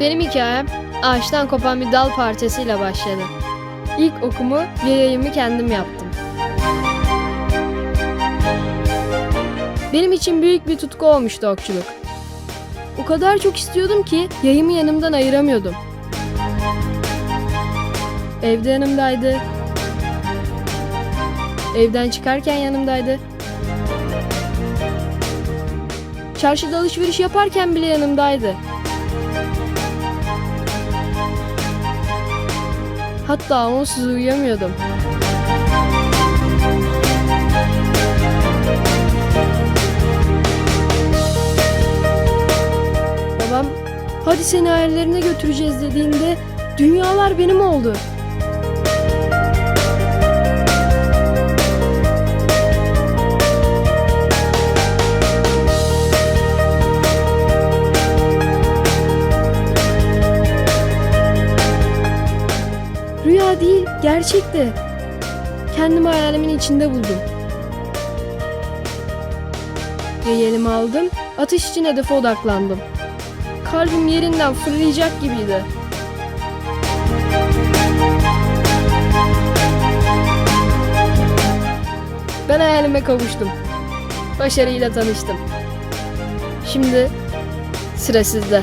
Benim hikayem ağaçtan kopan bir dal parçasıyla başladı. İlk okumu ve yayımı kendim yaptım. Benim için büyük bir tutku olmuştu okçuluk. O kadar çok istiyordum ki yayımı yanımdan ayıramıyordum. Evde yanımdaydı. Evden çıkarken yanımdaydı. Çarşıda alışveriş yaparken bile yanımdaydı. Hatta onsuz uyuyamıyordum. Babam hadi seni hayallerine götüreceğiz dediğinde dünyalar benim oldu. Rüya değil, gerçekti. Kendimi hayalimin içinde buldum. Elime aldım, atış için hedefe odaklandım. Kalbim yerinden fırlayacak gibiydi. Ben hayalime kavuştum. Başarıyla tanıştım. Şimdi sıra sizde.